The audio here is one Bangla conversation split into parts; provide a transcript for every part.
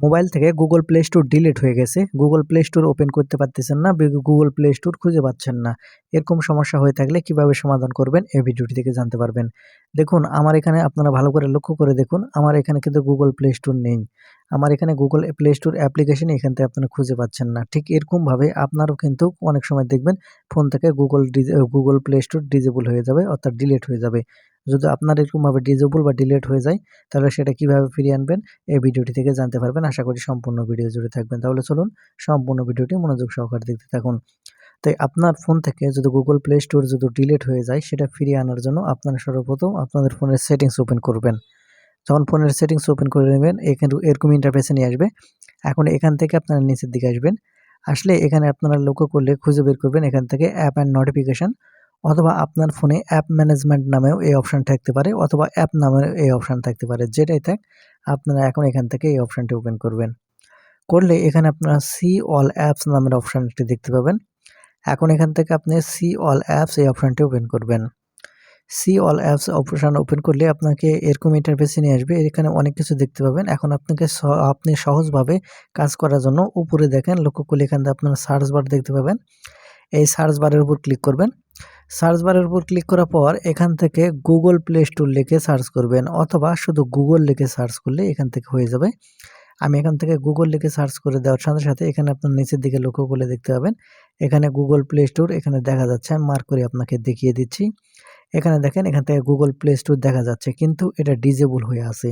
মোবাইল থেকে গুগল প্লে স্টোর ডিলিট হয়ে গেছে। গুগল প্লে স্টোর ওপেন করতে পারতেছেন না গুগল প্লে স্টোর খুঁজে পাচ্ছেন না। এরকম সমস্যা হয়ে থাকলে কীভাবে সমাধান করবেন, এই ভিডিওটি থেকে জানতে পারবেন। দেখুন, আমার এখানে আপনারা ভালো করে লক্ষ্য করে দেখুন, আমার এখানে কিন্তু গুগল প্লে স্টোর নেই। আমার এখানে গুগল প্লে স্টোর অ্যাপ্লিকেশন এখান থেকে আপনারা খুঁজে পাচ্ছেন না। ঠিক এরকমভাবে আপনারও কিন্তু অনেক সময় দেখবেন ফোন থেকে Google Google Play Store disable হয়ে যাবে, অর্থাৎ ডিলিট হয়ে যাবে। যদি আপনার এরকমভাবে ডিজেবল বা ডিলেট হয়ে যায়, তাহলে সেটা কীভাবে ফিরিয়ে আনবেন, এই ভিডিওটি থেকে জানতে পারবেন। আশা করি সম্পূর্ণ ভিডিও জুড়ে থাকবেন। তাহলে চলুন সম্পূর্ণ ভিডিওটি মনোযোগ সহকারে দেখতে থাকুন। তাই আপনার ফোন থেকে যদি গুগল প্লে স্টোর যদি ডিলেট হয়ে যায়, সেটা ফিরিয়ে আনার জন্য আপনারা সর্বপ্রথম আপনাদের ফোনের সেটিংস ওপেন করবেন। যখন ফোনের সেটিংস ওপেন করে নেবেন এখানে এরকম ইন্টারফেসে নিয়ে আসবে। এখন এখান থেকে আপনারা নিচের দিকে আসবেন। আসলে এখানে আপনারা লক্ষ্য করলে খুঁজে বের করবেন এখান থেকে অ্যাপ অ্যান্ড নোটিফিকেশান অথবা আপনার ফোনে অ্যাপ ম্যানেজমেন্ট নামেও এই অপশান থাকতে পারে, অথবা অ্যাপ নামেও এই অপশান থাকতে পারে, যেটাই থাক আপনারা এখন এখান থেকে এই অপশানটি ওপেন করবেন। করলে এখানে আপনারা সি অল অ্যাপস নামের অপশানটি দেখতে পাবেন। এখন এখান থেকে আপনি সি অল অ্যাপস এই অপশানটি ওপেন করবেন। See all apps option open করলে আপনাকে এরকম ইন্টারফেসে নিয়ে আসবে, এখানে অনেক কিছু দেখতে পাবেন। এখন আপনাকে আপনি সহজভাবে কাজ করার জন্য উপরে দেখেন, লক্ষ্য করলে এখান থেকে আপনারা সার্চ বার দেখতে পাবেন। এই সার্চ বারের উপর ক্লিক করবেন। সার্চ বারের উপর ক্লিক করার পর এখান থেকে গুগল প্লে স্টোর লিখে সার্চ করবেন অথবা শুধু গুগল লিখে সার্চ করলে এখান থেকে হয়ে যাবে। আমি এখান থেকে গুগল লিখে সার্চ করে দেওয়ার সাথে সাথে এখানে আপনার নিচের দিকে লক্ষ্য করলে দেখতে পাবেন। এখানে গুগল প্লে স্টোর, এখানে দেখা যাচ্ছে আমি মার্ক করে আপনাকে দেখিয়ে দিচ্ছি। এখানে দেখেন, এখান থেকে গুগল প্লে স্টোর দেখা যাচ্ছে, কিন্তু এটা ডিজেবল হয়ে আছে।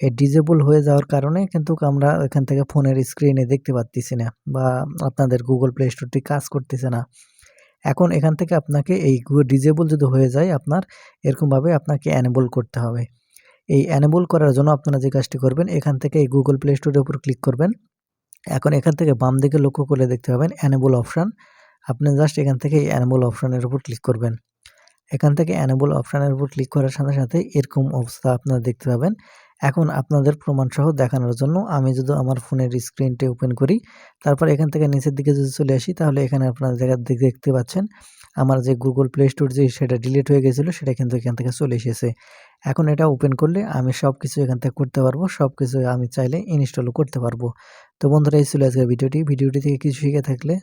এই ডিজেবল হয়ে যাওয়ার কারণে কিন্তু আমরা এখান থেকে ফোনের স্ক্রিনে দেখতে পাচ্ছি না বা আপনাদের গুগল প্লে স্টোরটি কাজ করতেছে না। এখন এখান থেকে আপনাকে এই ডিজেবল যদি হয়ে যায় আপনার, এরকমভাবে আপনাকে অ্যানেবল করতে হবে। এই অ্যানেবল করার জন্য আপনারা যে কাজটি করবেন, এখান থেকে এই গুগল প্লে স্টোরের উপর ক্লিক করবেন। এখন এখান থেকে বাম দিকে লক্ষ্য করলে দেখতে পাবেন অ্যানেবল অপশান আপনি জাস্ট এখান থেকে এই অ্যানেবল অপশানের উপর ক্লিক করবেন। এখান থেকে অ্যানেবল অপশানের উপর ক্লিক করার সাথে সাথে এরকম অবস্থা আপনারা দেখতে পাবেন। এখন আপনাদের প্রমাণসহ দেখানোর জন্য আমি যদি আমার ফোনের স্ক্রিনটি ওপেন করি, তারপর এখান থেকে নিচের দিকে যদি চলে আসি, তাহলে এখানে আপনারা দেখতে পাচ্ছেন আমার যে গুগল প্লে স্টোর যে সেটা ডিলিট হয়ে গেছিল, সেটা কিন্তু এখান থেকে চলে এসেছে। এখন এটা ওপেন করলে আমি সব কিছু এখান থেকে করতে পারব সব কিছু আমি চাইলে ইনস্টলও করতে পারব। তো বন্ধুরা, এই ছিল আজকের ভিডিওটি। ভিডিওটি থেকে কিছু শিখে থাকলে